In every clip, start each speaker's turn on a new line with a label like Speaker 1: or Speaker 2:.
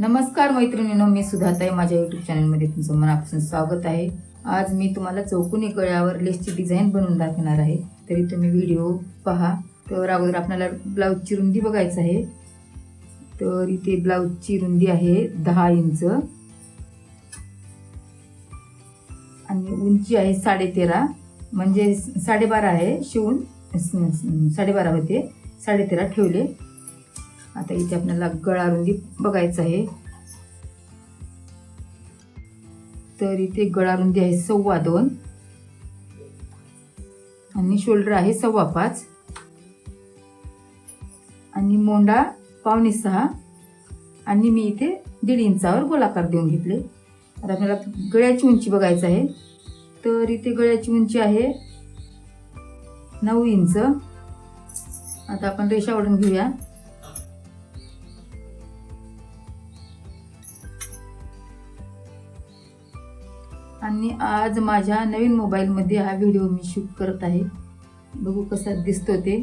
Speaker 1: नमस्कार मैत्रिणींनो मी सुधाताई माझ्या युट्यूब चॅनलमध्ये तुमचं मनापासून स्वागत आहे. आज मी तुम्हाला चौकोनी गळ्यावर लेसची डिझाईन बनवून दाखवणार आहे. तरी तुम्ही व्हिडिओ पहा. तर अगोदर आपल्याला ब्लाऊजची रुंदी बघायचं आहे. तर इथे ब्लाऊजची रुंदी आहे दहा इंच. आणि उंची आहे साडेतेरा. म्हणजे साडेबारा आहे. शिवून साडेबारा होते. साडेतेरा ठेवले. आता इथे आपल्याला गळा रुंदी बघायचं आहे. तर इथे गळा रुंदी आहे सव्वा दोन. आणि शोल्डर आहे सव्वा पाच. आणि मोंडा पावणे सहा. आणि मी इथे दीड इंचावर गोलाकार देऊन घेतले. आता आपल्याला गळ्याची उंची बघायचं आहे. तर इथे गळ्याची उंची आहे नऊ इंच. आता आपण रेषा ओढून घेऊया. मी आज माझ्या नवीन मोबाईलमध्ये हा व्हिडिओ मी शूट करत आहे. बघू कसा दिसतो ते.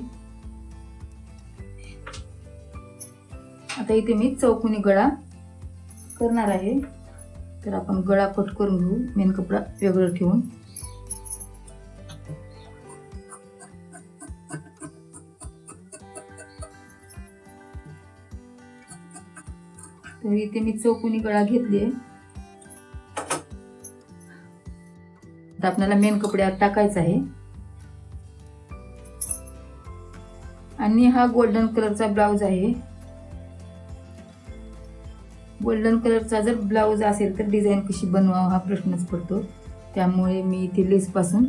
Speaker 1: आता इथे मी चौकोनी गळा करणार आहे. तर आपण गळा कट करून घेऊ मेन कपडा वेगळं ठेवून. तर इथे मी चौकोनी गळा घेतली आहे. तर आपल्याला मेन कपड्यावर टाकायचा आहे. आणि हा गोल्डन कलरचा ब्लाऊज आहे. गोल्डन कलरचा जर ब्लाऊज असेल तर डिझाईन कशी बनवावं हा प्रश्नच पडतो. त्यामुळे मी इथे लेसपासून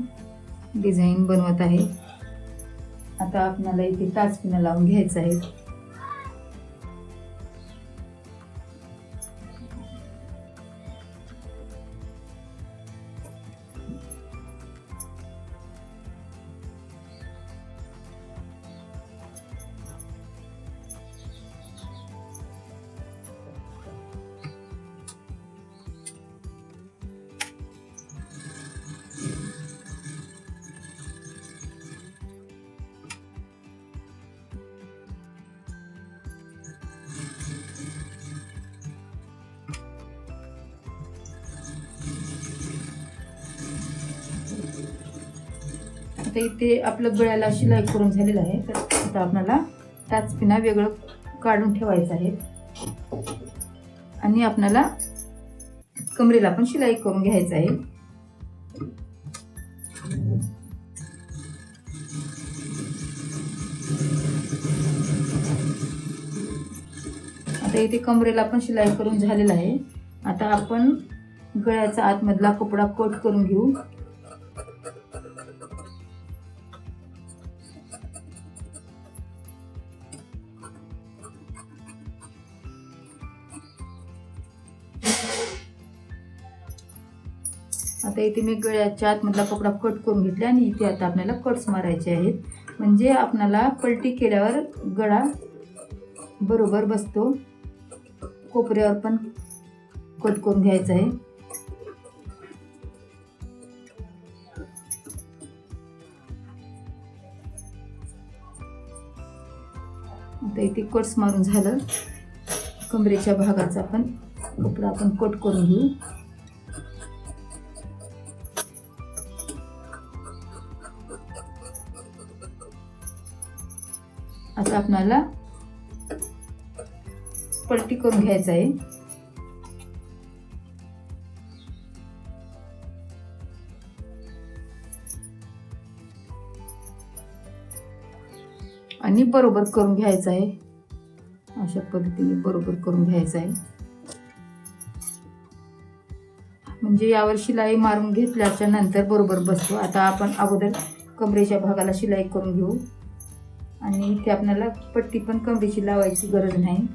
Speaker 1: डिझाईन बनवत आहे. आता आपल्याला इथे टाचपिना लावून घ्यायचं आहे. आता इथे आपलं गळ्याला शिलाई करून झालेलं आहे. तर आता आपल्याला टाचपिना वेगळं काढून ठेवायचं आहे. आणि आपल्याला कमरेला पण शिलाई करून घ्यायचं आहे. आता इथे कमरेला पण शिलाई करून झालेला आहे. आता आपण गळ्याचा आतमधला कपडा कट करून घेऊ. इथे मी गळ्याच्या आतमधला कपडा कट करून घेतला आणि इथे आता आपल्याला कट्स मारायचे आहेत. म्हणजे आपल्याला पलटी केल्यावर गळा बरोबर बसतो. कोपऱ्यावर पण कट करून घ्यायचा आहे. आता इथे कट्स मारून झालं. कमरेच्या भागाचा पण कपडा आपण कट करून घेऊ. असं आपणाला पलटी करून घ्यायचं आहे. आणि बरोबर करून घ्यायचं आहे. अशा पद्धतीने बरोबर करून घ्यायचं आहे. म्हणजे यावर शिलाई मारून घेतल्याच्या नंतर बरोबर बसतो. आता आपण अगोदर कमरेच्या भागाला शिलाई करून घेऊ. आणि इथे आपल्याला पट्टी पण कमरेची लावायची गरज नाही.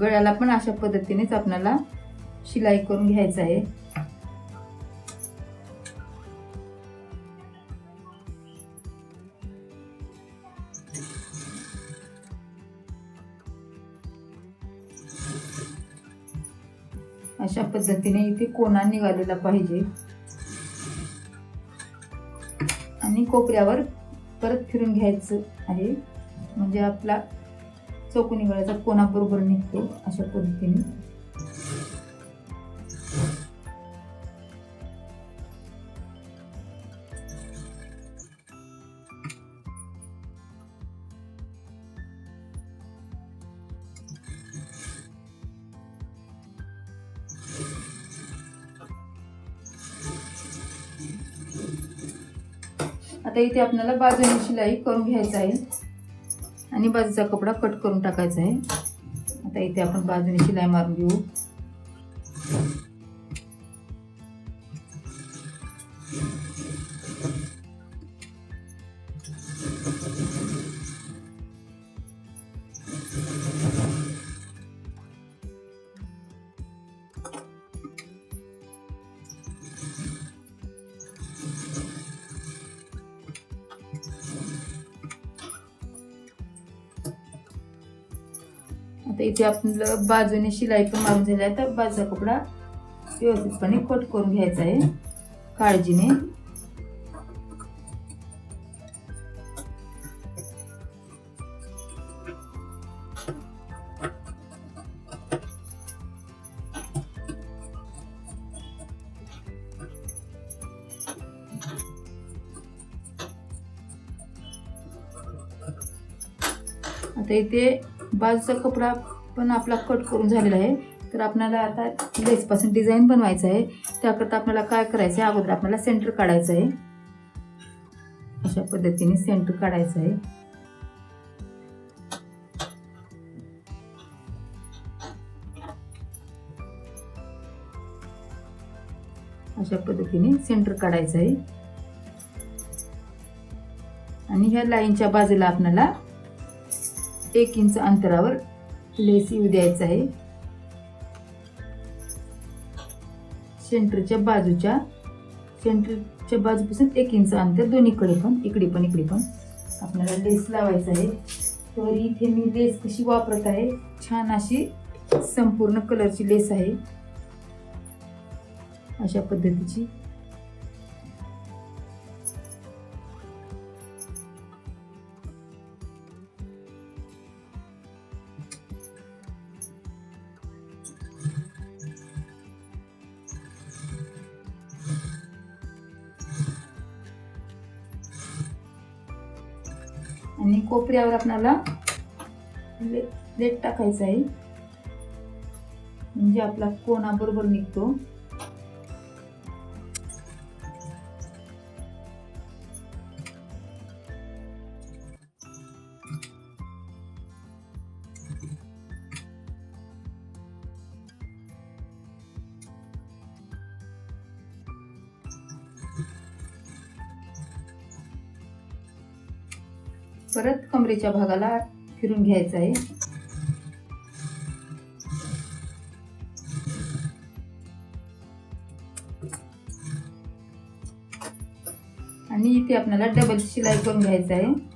Speaker 1: गळ्याला पण अशा पद्धतीनेच आपल्याला शिलाई करून घ्यायचं आहे. अशा पद्धतीने इथे कोणा निघालेला पाहिजे. आणि कोपऱ्यावर परत फिरून घ्यायचं आहे. म्हणजे आपला चौकोनी गळ्याचा कोणाबरोबर निघतो अशा पद्धतीने. आता इथे आपल्याला बाजूने शिलाई करून घ्यायचं आहे. आणि बाजूचा कपडा कट करून टाकायचा आहे. आता इथे आपण बाजूने शिलाई मारून घेऊ. आता इथे आपलं बाजूने शिलाई पण मारून झाली आहे. तर बाजूचा कपडा व्यवस्थितपणे कट करून घ्यायचा आहे. काळजीने. आता इथे बाजूचा कपडा पण आपला कट करून झालेला आहे. तर आपल्याला आता लेसपासून डिझाईन बनवायचं आहे. त्याकरता आपल्याला काय करायचं आहे अगोदर आपल्याला सेंटर काढायचं आहे. अशा पद्धतीने सेंटर काढायचं आहे. अशा पद्धतीने सेंटर काढायचं आहे. आणि ह्या लाईनच्या बाजूला आपल्याला एक इंच अंतरावर लेस येऊ द्यायचं आहे. सेंटरच्या बाजूच्या सेंटरच्या बाजूपासून एक इंच अंतर दोन्हीकडे पण इकडे पण इकडे पण आपल्याला लेस लावायचा आहे. तर इथे मी लेस कशी वापरत आहे? छान अशी संपूर्ण कलरची लेस आहे. अशा पद्धतीची. आणि कोपऱ्यावर आपल्याला ले लेट टाकायचं आहे. म्हणजे आपला कोणाबरोबर निघतो. परत कमरेच्या भागाला फिरून घ्यायचं आहे. आणि इथे आपल्याला डबल शिलाई करून घ्यायचं आहे.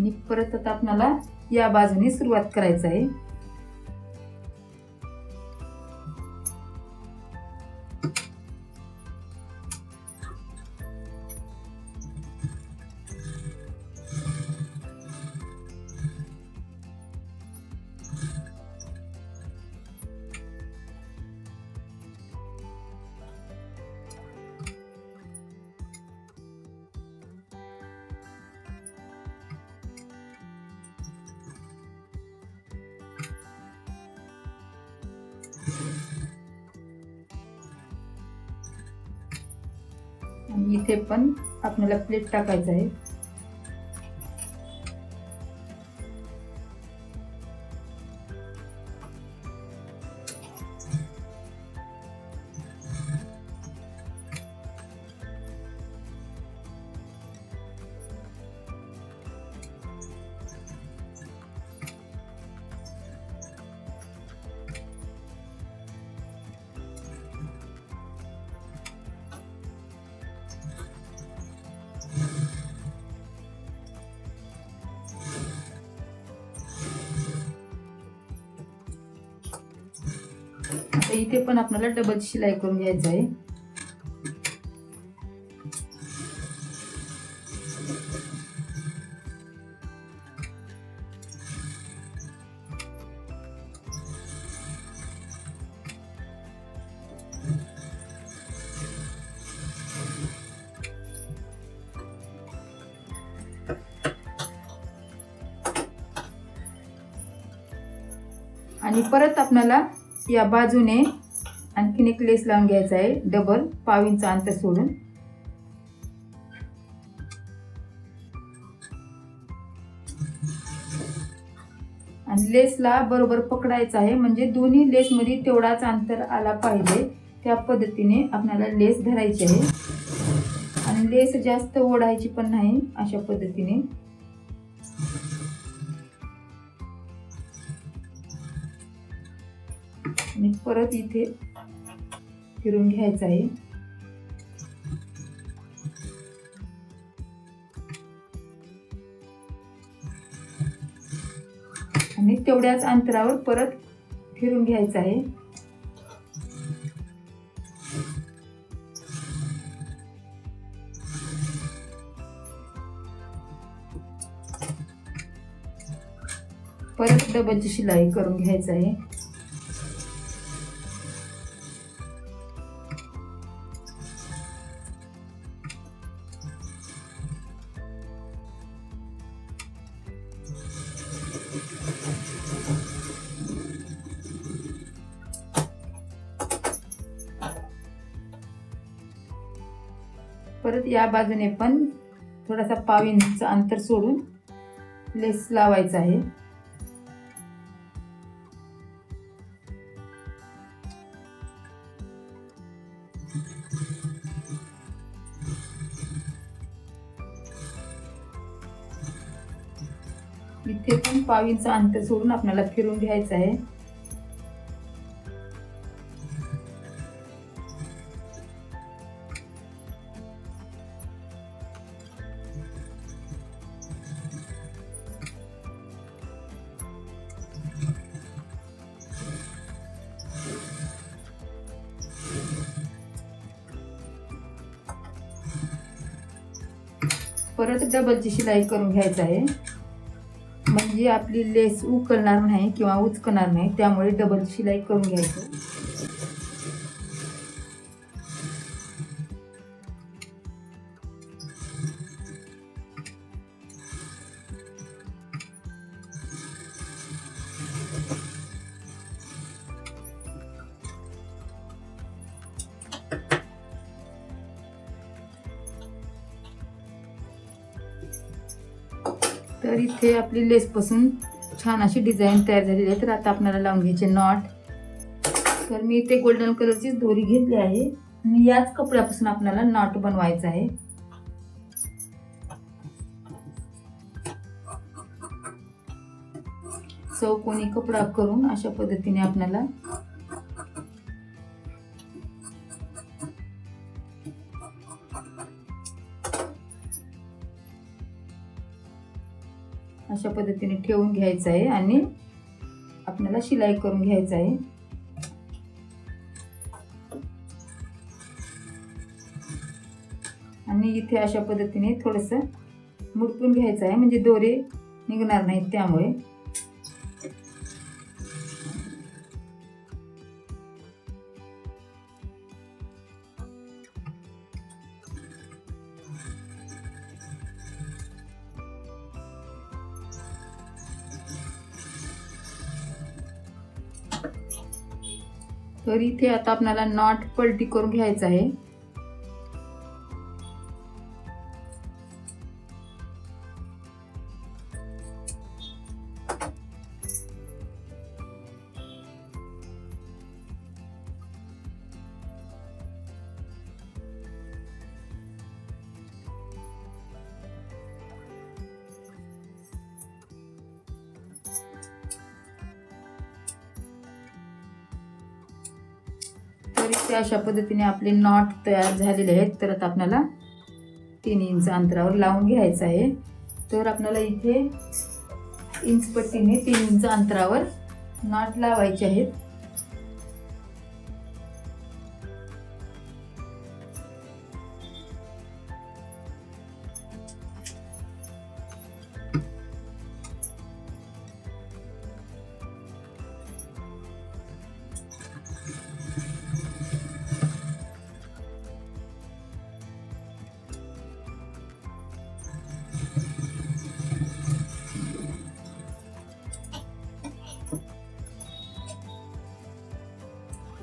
Speaker 1: आणि परत आता आपल्याला या बाजूने सुरुवात करायचं आहे. ते पण आपल्याला प्लेट टाकायचं आहे. तर इथे पण आपल्याला डबल शिलाई करून घ्यायचं आहे. आणि परत आपल्याला या बाजूने आणखीन एक लेस लावून घ्यायचा आहे. डबल पाव इंच अंतर सोडून. आणि लेसला बरोबर पकडायचं आहे. म्हणजे दोन्ही लेसमध्ये तेवढाच अंतर आला पाहिजे. त्या पद्धतीने आपल्याला लेस धरायची आहे. आणि लेस जास्त ओढायची पण नाही अशा पद्धतीने. आणि परत इथे फिरून घ्यायचं आहे. आणि तेवढ्याच अंतरावर परत फिरून घ्यायचं आहे. परत डबलची शिलाई करून घ्यायचं आहे. परत या बाजूने पण थोडासा पाव इंच अंतर सोडून लेस लावायचा आहे. इथे पण पाव इंच अंतर सोडून आपल्याला फिरून घ्यायचं आहे. परत डबलची शिलाई करून घ्यायचं आहे. म्हणजे आपली लेस उकलणार नाही किंवा उचकणार नाही त्यामुळे डबल शिलाई करून घ्यायचं. तर इथे आपली लेसपासून छान अशी डिझाईन तयार झालेली आहे. तर आता आपल्याला लावून घ्यायचे नॉट तर मी इथे गोल्डन कलरचीच दोरी घेतली आहे. आणि याच कपड्यापासून आपल्याला नॉट बनवायचा आहे. चौकोनी कपडा करून अशा पद्धतीने आपल्याला अशा पद्धतीने ठेवून घ्यायचं आहे आणि आपल्याला शिलाई करून घ्यायचं आहे. आणि इथे अशा पद्धतीने थोडंसं मुडपून घ्यायचं आहे. म्हणजे दोरे निघणार नाहीत त्यामुळे. तर इथे आता आपल्याला नॉट पलटी करून घ्यायचं आहे. ते अशा पद्धतीने आपले नॉट तयार झालेले आहेत. तर आता आपल्याला तीन इंच अंतरावर लावून घ्यायचं आहे. तर आपल्याला इथे इंच पट्टीने तीन इंच अंतरावर नॉट लावायचे आहेत.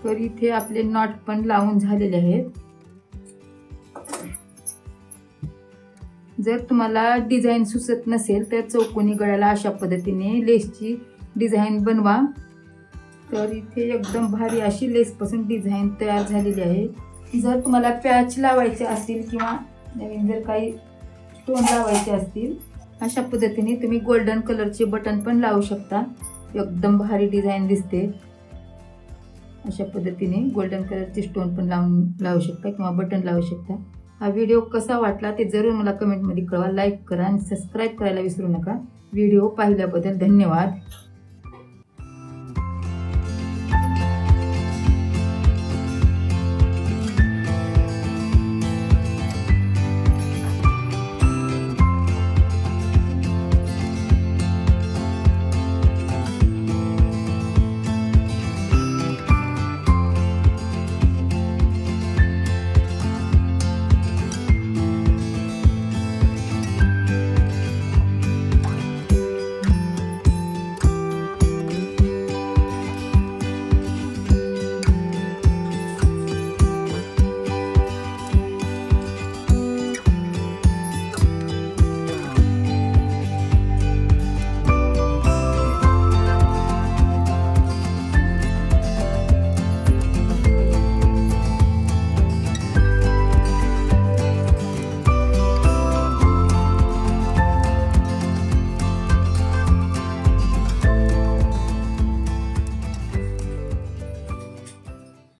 Speaker 1: तर इथे आपले नॉट पण लावून झालेले आहेत. जर तुम्हाला डिझाईन सुचत नसेल तर चौकोनी गळ्याला अशा पद्धतीने लेसची डिझाईन बनवा. तर इथे एकदम भारी अशी लेसपासून डिझाईन तयार झालेली आहे. जर तुम्हाला पॅच लावायचे असतील किंवा नवीन जर काही स्टोन लावायचे असतील अशा पद्धतीने तुम्ही गोल्डन कलरचे बटन पण लावू शकता. एकदम भारी डिझाईन दिसते. अशा पद्धतीने गोल्डन कलरचे स्टोन पण लावून लावू शकता किंवा बटन लावू शकता. हा व्हिडिओ कसा वाटला ते जरूर मला कमेंटमध्ये कळवा. लाईक करा आणि सबस्क्राईब करायला विसरू नका. व्हिडिओ पाहिल्याबद्दल धन्यवाद.